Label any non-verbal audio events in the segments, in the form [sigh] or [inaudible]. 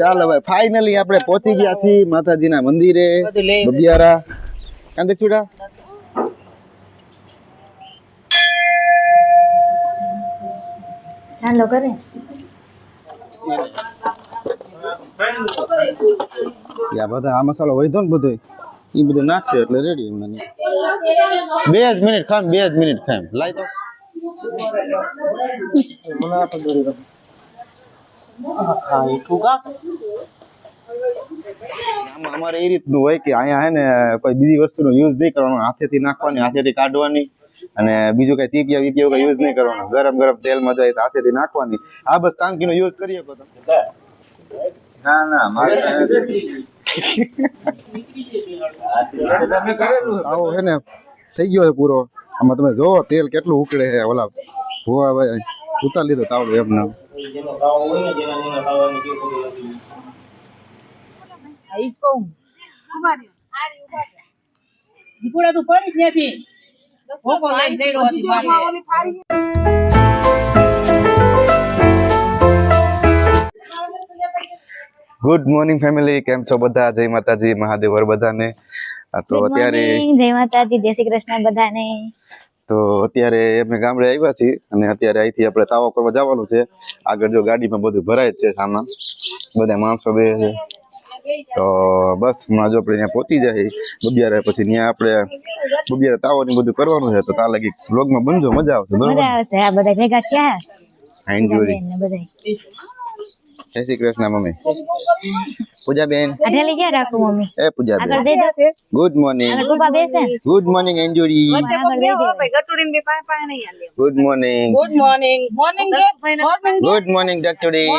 ચાલો ભાઈ ફાઇનલી આપણે પહોંચી ગયા છીએ માતાજીના મંદિરે બબિયારા. કાંદે છુડા ચાલો કરે આ બધા આ મસાલો વધ્યો ને બધો એ બધું નાખશે એટલે રેડી એમને. બે જ મિનિટ ખામ બે જ મિનિટ ખામ. લાય તો આમાં અમારે એ રીતનું હોય કે અહીંયા હે ને કોઈ બીજી વસ્તુનો યુઝ નહીં કરવાનો હાથેથી નાખવાની હાથેથી કાઢવાની અને બીજું કઈ ચીપિયા વીપિયા કઈ યુઝ નહીં કરવાનો. ગરમ ગરમ તેલમાં જાય તો હાથેથી નાખવાની. આ બસ કાંકીનો યુઝ કરીએ શકો તમે. ના ના મારે આવો હે ને થઈ ગયો છે પૂરો. આમાં તમે જોવો તેલ કેટલું ઉકળે છે ઓલા ભોવા ભાઈ ઉતાર લીધો તાવડો એમ ના ઈ જ કહું દીકુડા તું પડી જ ત્યાંથી ભોકો લઈને જઈડો હતી બારે. ગુડ મોર્નિંગ ફેમિલી કેમ છો બધા? જય માતાજી મહાદેવ બધાને તો અત્યારે જય માતાજી જય શ્રી કૃષ્ણ બધાને. તો અત્યારે અમે ગામડે આવ્યા છીએ અને અત્યારે અહીંથી આપણે તાવો કરવા જવાનું છે. આગળ જો ગાડીમાં બધું ભરાય જ છે સામાન. બધા માણસો બે છે. તો બસ હમણાં જો આપણે ત્યાં પહોંચી જાય. બબિયારે પછી ત્યાં આપણે બબિયારે તાવો ને બધું કરવાનું છે. તો તા લગી બ્લોગમાં બનજો મજા આવશે બરાબર? મજા આવશે. આ બધા ભેગા થયા. બેન બધા જય શ્રી કૃષ્ણ મમ્મી. પૂજાબેન. બેન આઠેલી ક્યાં રાખું મમ્મી. એ પૂજાબેન. આગળ બેન દે. ગુડ મોર્નિંગ આગળ કુપા બેસે. ગુડ મોર્નિંગ એન્જોરી. વચ્ચે કોક હો ભાઈ, ગટુડીને બે પાસે પાસે નહીં હાલે. Good morning Good morning. Morning કે? ગુડ મોર્નિંગ Morning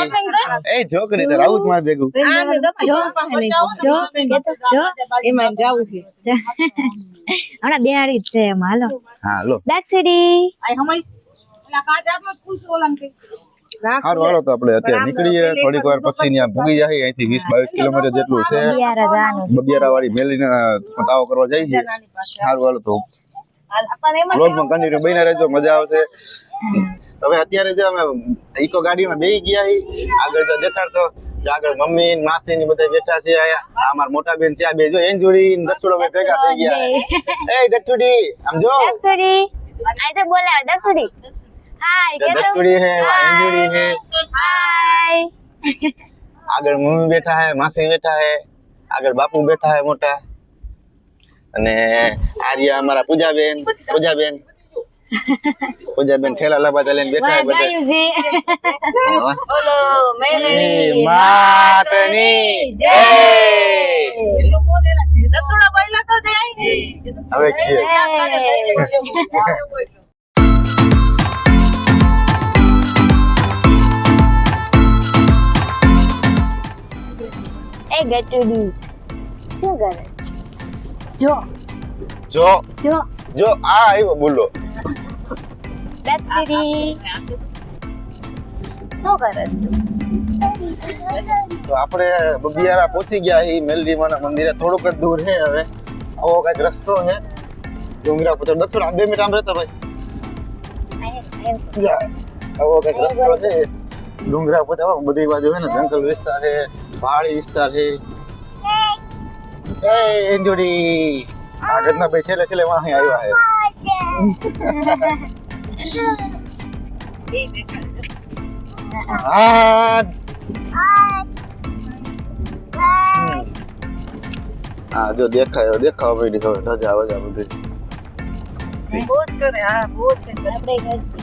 એ છોકરી તાર આવું જ માર ભેગું. જો કેતો જો એમાં જાવું છે. [laughs] હમણાં બેહાડી જ છે એમાં હાલો. હા લો. દાક્ષડી આ આ કાચ આપણો જ ઓલાને કંઈક. સારું હાલો તો આપણે અત્યારે નીકળીએ. થોડીક વાર પછી ત્યાં ભૂગી જાય અહીંથી વીસ બાવીસ કિલોમીટર જેટલું છે. બબિયારા વાળી મેલીને તાવો કરવા જાય છે સારું હાલો તો. હાલ, પણ એમાં બ્લોગમાં કન્ટિન્યુ બન્યા રહેજો મજા આવશે. હવે અત્યારે જે અમે ઇકો ગાડીમાં બેસી ગયા છીએ આગળ જો દેખાડતો આગળ મમ્મી ને માસી ની બધા બેઠા છે આ મારા મોટા બેન છે આ બે જો એન જોડી દક્ષુડો ભેગા થઈ ગયા. એ દક્ષુડી આમ જો. દક્ષુડી. આ તો બોલાવ દાક્ષડી. હાય જે હે આ હે હાય આગળ મમ્મી બેઠા હે માસી બેઠા હે આગળ બાપુ બેઠા હે મોટા. અને આર્યા અમારા પૂજાબેન પૂજાબેન. પૂજાબેન ઠેલા લાબાતા લઈને બેઠા બધા. ગાયું મેલડી. માતની જય. એટલું બોલેલા. તો જાય. હવે કે એ ગટુડી. શું કરે? જો. જો. જો. જો આ આવ્યો બોલો. દાક્ષડી શું કરે તો? આપણે બબિયારા પહોંચી ગયા એ મેલડીમાના મંદિરે. થોડુંક જ દૂર છે હવે. આવો કંઈક રસ્તો છે. ડુંગરા પર દક્ષિણ આ બે મિનિટ આમ રહેતા ભાઈ. આવો કંઈક રસ્તો છે. ડુંગરા પર બધી બાજુ છે ને જંગલ વિસ્તાર છે. પહાડી વિસ્તાર છે. એ એન્જોડી. આગળના ભાઈ છેલ્લે છેલ્લે વાહી આવ્યા છે. હા. હા. જો દેખાયો દેખાવા પડી હવે ધજા વજા બધી. આપણે ઘર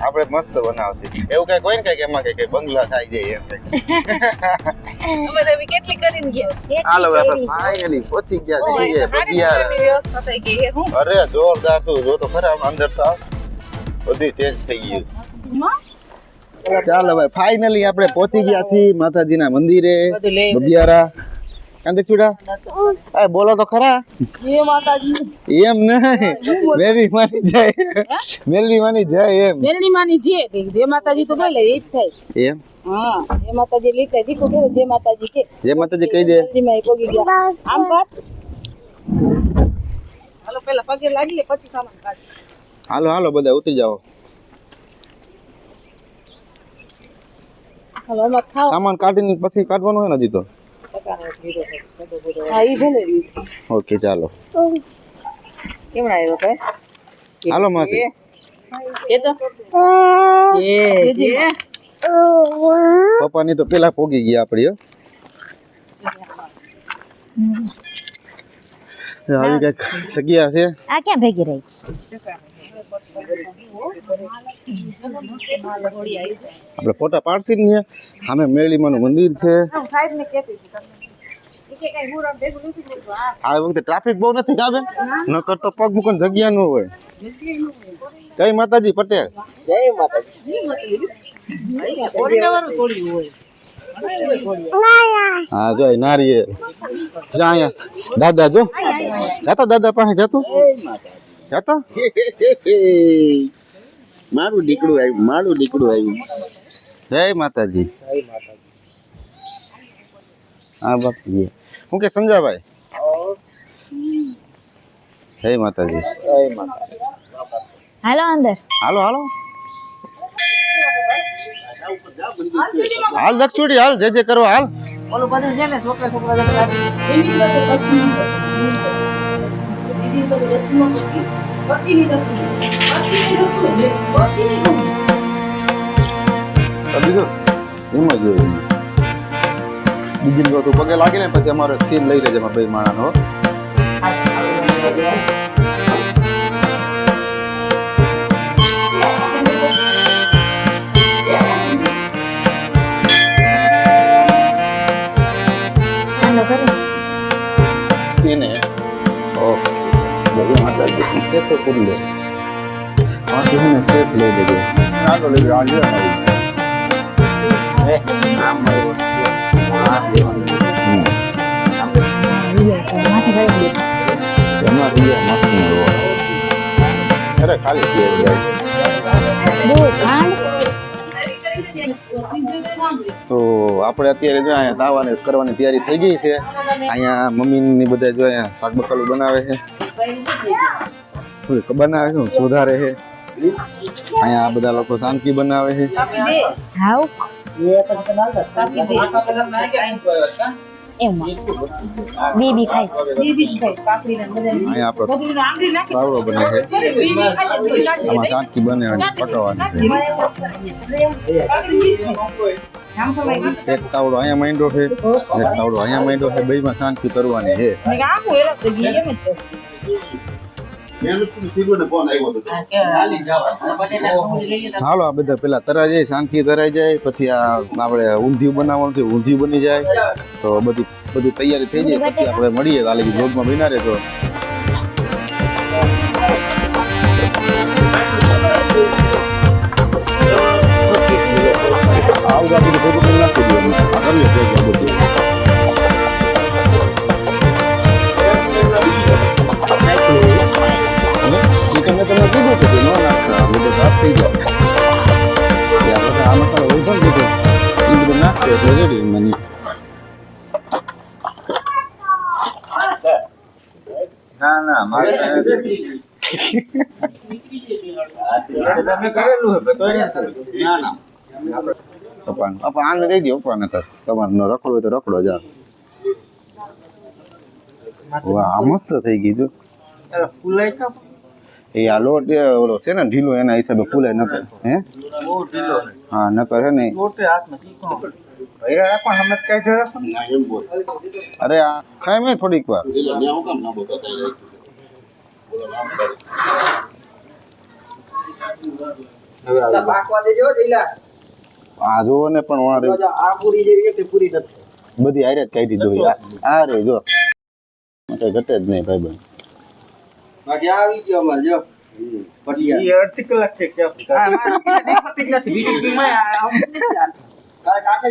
આપણે મસ્ત બનાવશે એવું કઈ કોઈ ને કઈ એમાં કઈ બંગલા થાય જાય એમ [laughs] અમે તો કેટલી કરીને ગયા. હાલો હવે આપણે ફાઇનલી પહોંચી ગયા છીએ. બગિયારા રીતની વ્યવસ્થા થઈ ગઈ છે. હું? અરે જોરદાર તું. જો તો ખરા અંદર તો આવ. બધી ચેન્જ થઈ ગયું ચાલો ભાઈ ફાઇનલી આપણે પહોંચી ગયા છીએ માતાજીના મંદિરે બધું લઈ બબિયારા કાંદે એ બોલો તો ખરા. જય માતાજી. એમ નહીં. મેરી માની જાય. મેરી માની જાય એમ. મેરી માની જે તે જય માતાજી તો બોલે એ જ થાય. એમ? હા જય માતાજી લીધે દીકું કેવું? જય માતાજી કે. જય માતાજી કહી દે. આમ કાઢ હાલો પેલા પગે લાગી લે પછી સામાન કાઢ. હાલો હાલો બધા ઉતરી જાઓ. સામાન કાઢીને પછી કાઢવાનું હોય ને હજી તો. હા ઈ ભલે રહ્યું. ઓકે ચાલો કેવડા આવ્યો કે હાલો માસી એ તો એ જે પપ્પાની તો પેલા પોગી ગયા આપડી હો. આવી કંઈક જગ્યા છે આ ક્યાં ભેગી રહી આપણે ફોટા પાડશી ને સામે મેળીમાનું મંદિર છે આ વખતે ટ્રાફિક બહુ નથી કાબે ન કરતો પગ મૂકવાની જગ્યા ન હોય. જય માતાજી પટેલ. જય માતાજી. હા જો જા અહીંયા. દાદા જો. જાતો દાદા પાસે જતું? જાતો? મારું દીકડું આવ્યું મારું દીકડું આવ્યું. જય માતાજી. હા બાપજી હું કે સંજાભાઈ જય માતાજી. હાલો અંદર. હાલો હાલો. હાલ દક્ષુડી હાલ જે જે કરો હાલ. ઓલું બધું છે ને છોકરા છોકરા જતા એની બધું દક્ષિણ દીદી બધું દક્ષિણ પતિની દક્ષિણ પતિની દક્ષિણ પતિની તો બીજું એમ જ હોય બીજી તું પગે લાગે ને પછી અમારે સીન લઈ લેજે બે માણાનો એને? ઓ જય માતાજી છે તો લઈ લેજે. ચાલો લઈ જાઓ આવી ગયું તો આપણે અત્યારે જો અહીંયા તાવાની કરવાની તૈયારી થઈ ગઈ છે. અહીંયા મમ્મીની બધા જો અહીંયા શાક બનાવે છે. બનાવે છે, સુધારે છે. અહીંયા આ બધા લોકો શાંતિ બનાવે છે. બેબી ખાઈશ. દીદી ખાઈ પાકડી ને બધા અહીંયા આપણો આંગળી નાખી તાવડો બને છે. દીદી ખાઈ આમાં શાંતિ બને અને પટવાની છે. એક તાવડો અહીંયા માંડ્યો છે. એક તાવડો અહીંયા માંડ્યો છે. બેમાં શાંતિ કરવાની છે. હાલી તો આ બધા પેલા તરાઈ જાય શાંતિ તરાઈ જાય, પછી આ આપણે ઊંધિયું બનાવવાનું છે, ઊંધિયું બની જાય. તો બધી બધી તૈયારી થઈ જાય, પછી આપણે મળીએ કાલે બ્લોગમાં બના રહેજો પપ્પાને પપ્પા આને દઈ દો પપ્પાને કર તમારે રખડો હોય તો રખડો જા વાહ મસ્ત થઈ ગઈ જો એ આ લોટ ઓલો છે ને ઢીલો એના હિસાબે ફૂલાય નકર હે હા નકર હે ને ના એમ બોલ અરે આ ખાય મેં થોડીક વાર મેં તો કઈ રાખ્યું બોલો લાંબો આ જોવો ને પણ વાર બધી હારે જ કાઢી દો આ રે જો. કઈ ઘટે જ નહીં ભાઈ વાહ જયલા વાહ આલા ગ્રાન્ડ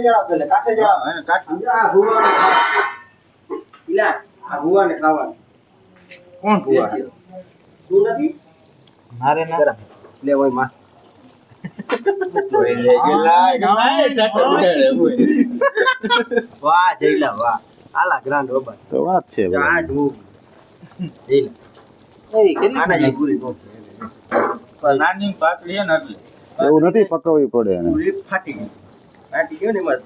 ઓબર તો વાત છે આ ભાઈ. જો જયલા આના જેવી પૂરી નો એવું નથી પકવવી પડે એને. પૂરી ફાટી ગઈ. ફાટી ગયો ને એમાં.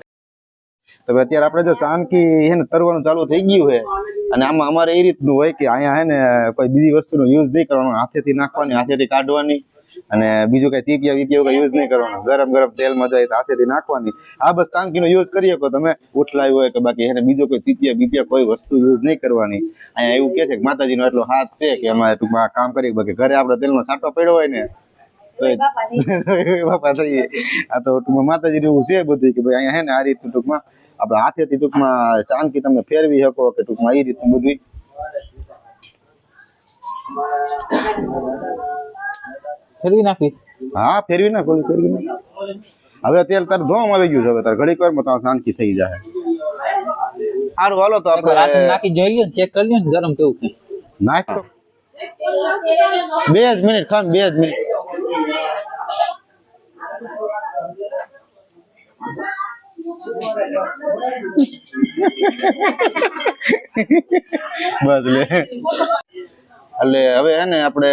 તો હવે અત્યારે આપણે જો ચાંદકી હે ને તરવાનું ચાલુ થઈ ગયું છે અને આમાં અમારે એ રીતનું હોય કે અહીંયા હે ને કોઈ બીજી વસ્તુનો યુઝ નહીં કરવાનો, હાથેથી નાખવાની, હાથેથી કાઢવાની અને બીજું કઈ ચીપિયા વીપિયા કઈ યુઝ નહીં કરવાનો. ગરમ ગરમ તેલમાં જાય હાથેથી નાખવાની. આ બસ ચાંદકીનો યુઝ કરી શકો તમે. ઉઠલાઈ હોય કે બાકી એને બીજો કોઈ ચીપિયા બીપિયા કોઈ વસ્તુ યુઝ નહીં કરવાની. અહીંયા એવું કે છે કે માતાજીનો એટલો હાથ છે કે અમારે ટૂંકમાં કામ કરી બાકી ઘરે આપણે તેલનો છાંટો પડ્યો હોય ને બાપા થઈએ આ તો ટૂંકમાં માતાજી એવું છે બધું કે ભાઈ અહીંયા હે ને આ રીતનું ટૂંકમાં આપણે હાથેથી ટૂંકમાં ચાંદકી તમે ફેરવી શકો કે ટૂંકમાં એ રીતનું બધું ફેરવી નાખી? હા ફેરવી ના કોઈ ફેરવી ના હવે તેલ તાર ધોવામાં આવી ગયું છે હવે તાર ઘડીક વારમાં તમારે શાંતિ થઈ જાય સારું હાલો તો એકવાર હાથમાં આપણે નાખી જોઈ લ્યો ચેક કરી લ્યો ને ગરમ કેવું છે. નાખ તો. બે જ મિનિટ ખામ બે જ મિનિટ. બસ લે. એટલે હવે હે ને આપણે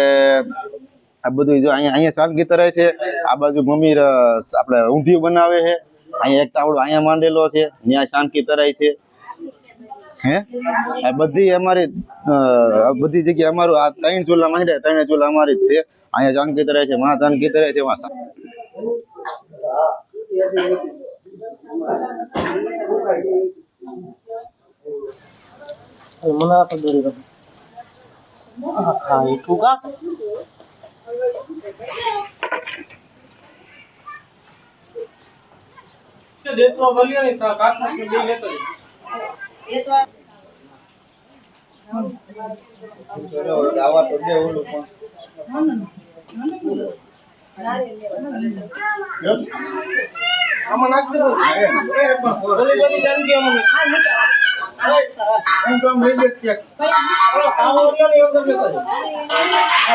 આ બધું જો અહીંયા અહીંયા સાલગી તરાય છે. આ બાજુ મમ્મી આપણે ઊંધિયું બનાવે છે. અહીંયા એક તાવડો અહીંયા માંડેલો છે. ત્યાં શાંતિ તરાય છે. હે? આ બધી અમારી બધી જગ્યાએ અમારું આ ત્રણ ચૂલા માંડ્યા ત્રણે ચૂલા અમારી જ છે. અહીંયા જાનકી તરે છે માં જાનકી તરે છે એમાં સા- મને આ તો દોરી ગમે. ખાઈ ઠુકા દેતો બોલ્યો ને તા કાકા કે બે લેતો આમાં નાખ દે ઓલો કાવો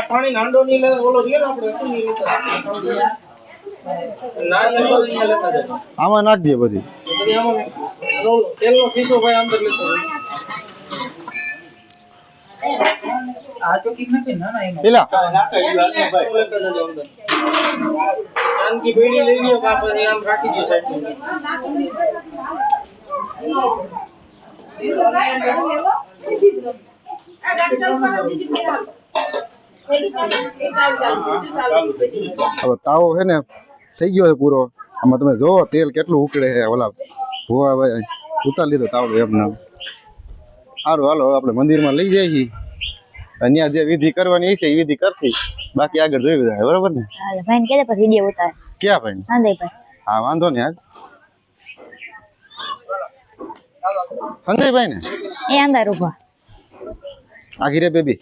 પાણી નાંડો ની ઓલો અહીંયા લેતા આમાં નાખજે બધી. તેલનો શીશો ભાઈ અંદર લેતો હવે તાવો છે ને થઈ ગયો છે પૂરો. આમાં તમે જોવો તેલ કેટલું ઉકળે છે ઓલા ભોવા ભાઈ. ઉતારી લીધો તાવડો એમને. સારું હાલો આપણે મંદિરમાં લઈ જઈએ. છીએ અહીંયા જે વિધિ કરવાની છે એ વિધિ કરશી. બાકી આગળ જોઈ બધા બરોબર ને? હાલો ભાઈ કે પછી વીડિયો ઉતાર. ક્યાં ભાઈ સંજયભાઈ. હા વાંધો નહીં આજ સંજયભાઈ ને એ અંદર ઊભા આખી રે બેબી.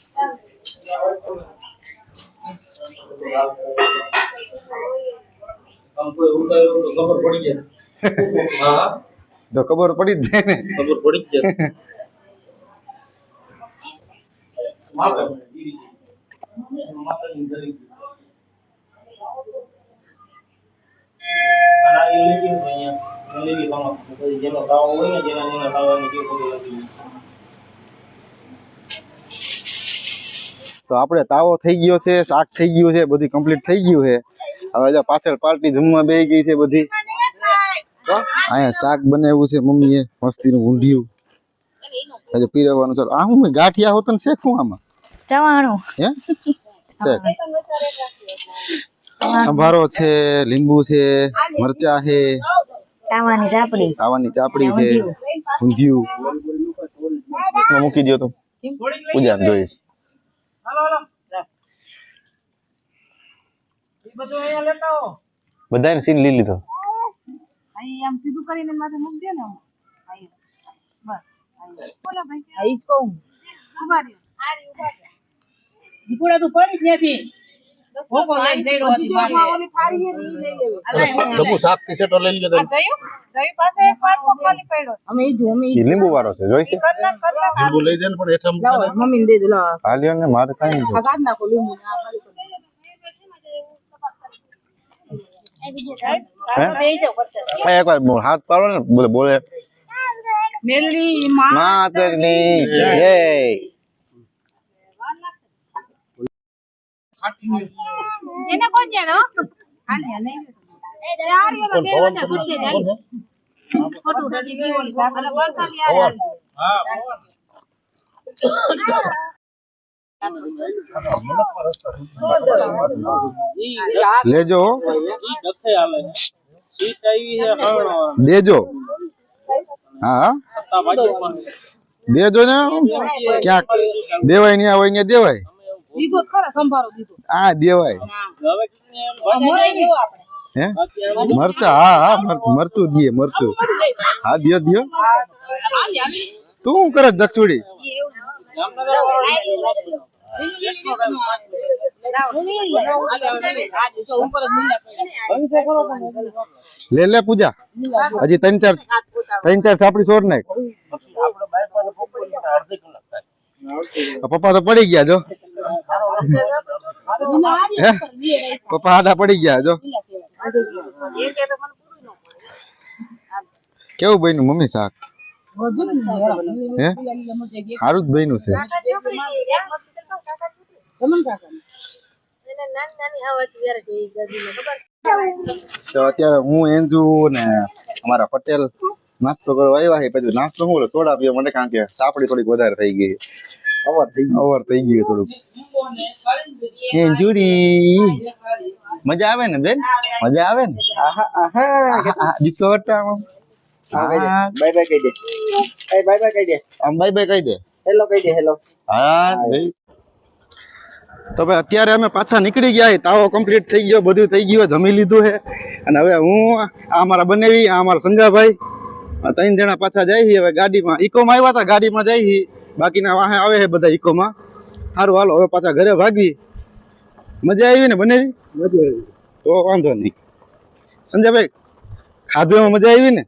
[laughs] તો ખબર પડી જ જાય ને. ખબર પડી જ જાય [laughs] માપે માતાજી જરી અને આ એ લીધી છે અહીંયા એ લીધી તમામ પછી જેનો તાવો હોય ને જેના જેના તાવાની કેવું બધું તો આપણે તાવો થઈ ગયો છે શાક થઈ ગયું છે બધું કમ્પ્લીટ થઈ ગયું છે. હવે જો પાછળ પાર્ટી જમવા બે ગઈ છે બધી. અહીંયા શાક બનાવ્યું છે મમ્મીએ મસ્તીનું ઊંધિયું. હજુ પીરવવાનું ચાલો આ હું ગાંઠિયા હોતો ને શેખું આમાં? ચવાણું. સંભારો છે લીંબુ છે મરચા છે. તાવાની ચાપડી. ખાવાની ચાપડી છે ઊંધિયું મૂકી દો તો. પૂજા જોઈશ હાલો હાલો એ બધું અહીંયા લેતા આવો બધાને સીન લઈ લીધો. અહીં આમ સીધું કરીને માથે મૂકી દે ને બસ અહીં. બોલો ભાઈ અહીં જ કહું. ઊભા રહ્યો દીકુડા તું પડી જ નથી. લીંબુ વાળો છે જોઈશે કર નાખ કર નાખ લીંબુ લઈ જાય પણ હેઠા મૂકે દે દે હાલ્યો ને મારે કાંઈ નાખો લીંબુ એકવાર હાથ પાડો ને બોલે બોલે. મેલડી માં માતરની જય એને કોણ જાણો હાલે હાલે ચારી ઓલા બે વચ્ચે ઘૂસે જાય. ખોટું નથી દીવાળી સાહેબ. અને વરસાદી આવી. હા? લેજો. આવી દેજો. હા. દેજો ને. ક્યાંક. દેવાય નહીં હોય ને દેવાય. દીધો ખરા સંભારો દીધો. હા દેવાય. હે? મરચા હા હા મરચું મરચું દીએ મરચું. હા દિયો દિયો. તું શું કરે દક્ષુડી. લે લે પૂજા. હજી ત્રણ ચાર ત્રણ ચાર સાપડી છોડ નાખ. પપ્પા તો પડી ગયા જો. પપ્પા હાથા પડી ગયા, જો. કેવું બન્યું મમ્મી શાક? સારું જ બન્યું છે. તો અત્યારે હું, એન્જુ ને અમારા પટેલ નાસ્તો કરવા આવ્યા છે. પછી નાસ્તો હું સોડા પીવા માટે, કારણ કે સાપડી થોડીક વધારે થઈ ગઈ. અવર થઈ ગઈ થોડુંક. એન્જુડી મજા આવે ને બેન? મજા આવે ને? ડિસ્કવર તો આમ. બાય બાય કહી દે. બાય બાય કહી દે. આમ બાય બાય કહી દે. હેલો કહી દે હેલો હા તો ભાઈ અત્યારે અમે પાછા નીકળી ગયા તાવો કમ્પ્લીટ થઈ ગયો બધું થઈ ગયું જમી લીધું છે. અને હવે હું આ અમારા બનેવી આ અમારા સંજાભાઈ. ત્રણ જણા પાછા જાય હવે ગાડીમાં. ઇકોમાં આવ્યા હતા ગાડીમાં જાય બાકીના વાહે આવે છે બધા ઇકોમાં. સારું હાલો હવે પાછા ઘરે ભાગવી મજા આવી ને બને મજા આવી. તો વાંધો નહીં. સંજયભાઈ ખાધું મજા આવી ને?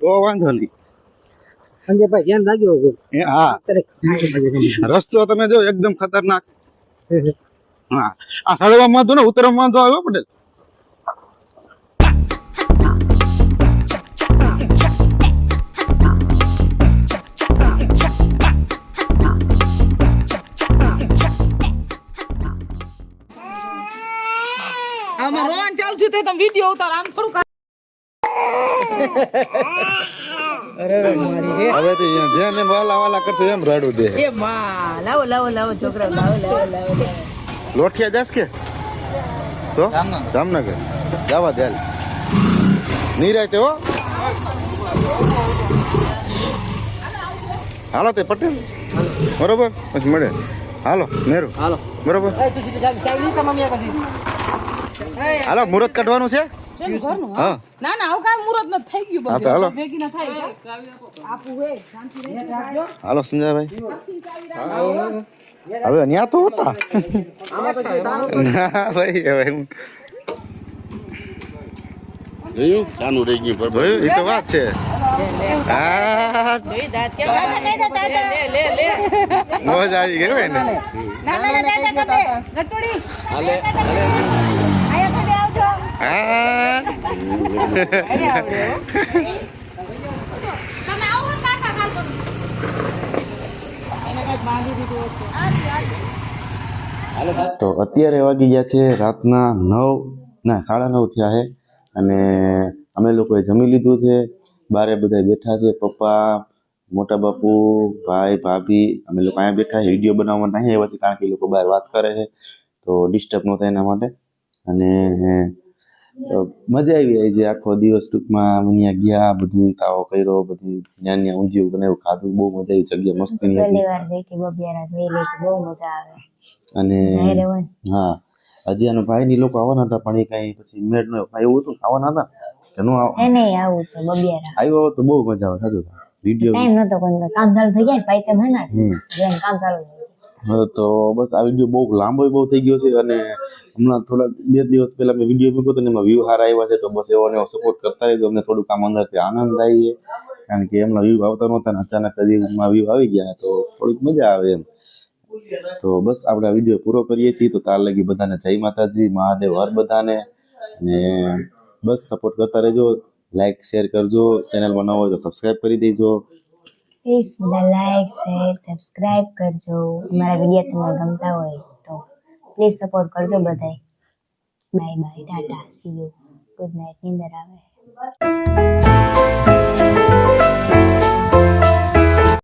તો વાંધો નહીં. સંજયભાઈ ધ્યાન રાખજો એ હા. રસ્તો તમે જો એકદમ ખતરનાક. હા આ સળવામાં વાંધો ને ઉતરવામાં વાંધો આવ્યો પટેલ. છે તે તમે વિડિયો ઉતાર આમ થોડું હવે તો જેને વાલા વાલા કરશે એમ રાડું દે. એ માં લાવો લાવો લાવો છોકરા લાવો લાવો લાવો લોઠિયા જાસ કે? તો? જામનગર. જવા દે હાલ. નિરાય તે હો. હાલો તે પટેલ. બરોબર? પછી મળે. હાલો મેરું હાલો. બરોબર? હાલો મુહૂર્ત કાઢવાનું છે? હા. ના ના આવું કાંઈ મુહૂર્ત નથી થઈ ગયું હા તો હાલો. ભેગી ના થાય આપું હે શાંતિ રહી. હાલો સંજયભાઈ. હવે ન્યા તો હતા. ભાઈ હવે હું. જોયું? ચાનું રહી ગયું. પર જોયું એ તો વાત છે. હા. મોજ આવી ગઈ ને તો અત્યારે વાગી ગયા છે રાતના નવ, ના, સાડા નવ થયા છે. અને અમે લોકોએ જમી લીધું છે. બારે બધા બેઠા છે, પપ્પા, મોટા બાપુ, ભાઈ, ભાભી, અમે લોકો અહીંયા બેઠા છે, વીડિયો બનાવવા નહીં આવ્યા છે, કારણ કે એ લોકો બહાર વાત કરે છે. તો ડિસ્ટર્બ ન થાય એના માટે. અને મજા આવી છે આખો દિવસ ટૂંકમાં અમે ગયા બધું તાવો કર્યો બધું ત્યાં ને ઊંધિયું બનાવ્યું ખાધું બહુ મજા આવી જગ્યા મસ્તીની હતી. પહેલી વાર દેખી બબિયારા જોઈ લે બહુ મજા આવે. અને હા હજી આનો ભાઈ ની લોકો આવવાના હતા પણ એ કઈ પછી મેળ નો. એવું હતું આવવાના હતા કે નો આવ- નહીં આવું તો બબિયારા. આવ્યો તો બહુ મજા આવે સાચું. વીડિયો ટાઈમ નતો કોઈ કામ ચાલુ થઈ ગયા ને પાઇચમ હે ને હમ. જેમ કામ ચાલુ તો બસ આ વીડિયો બહુ લાંબો બહુ થઈ ગયો છે અને હમણાં થોડા બે દિવસ પહેલા મેં વીડિયો મૂક્યો તો એમાં વ્યૂ હાર આવ્યા છે, તો બસ એવો એવો સપોર્ટ કરતા રહેજો. અમને થોડુંક આમ અંદરથી આનંદ થાય કારણ કે એમના વ્યૂ આવતા નહોતા ને અચાનક કદી વ્યૂ આવી ગયા, તો થોડીક મજા આવે એમ. તો બસ આપણે આ વીડિયો પૂરો કરીએ છીએ. તો તાર લગી બધાને જય માતાજી, મહાદેવ હર બધાને. ને બસ સપોર્ટ કરતા રહેજો. લાઈક શેર કરજો. ચેનલમાં ન હોય તો સબસ્ક્રાઈબ કરી દેજો. પ્લીઝ બધા લાઈક શેર સબસ્ક્રાઇબ કરજો. મારા વીડિયો તમને ગમતા હોય તો પ્લીઝ સપોર્ટ કરજો બધાય. Bye bye tata. See you good night નિંદર આવે.